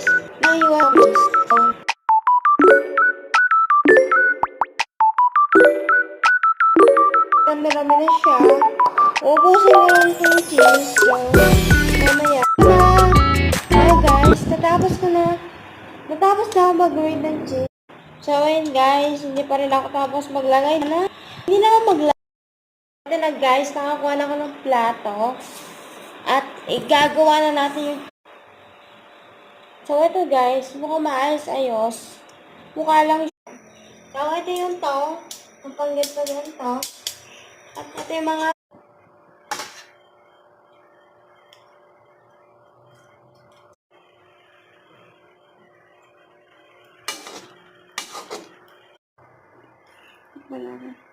guys, naiwan ko gusto. Rami-rami na siya. Ubusin ko lang itong cheese. So, mamaya. Hi guys, natapos ko na. Natapos na mag-grade ng cheese. So, ayun guys, hindi pa rin ako tapos maglagay na. Hindi na ako maglagay. Ito na guys, nakakuha na ako ng plato. At igagawa na natin yung So, ito guys, mukhang maayos-ayos. Mukha lang siya. So, ito yung to. Ang panggit pa din to. At ito yung mga Wala na.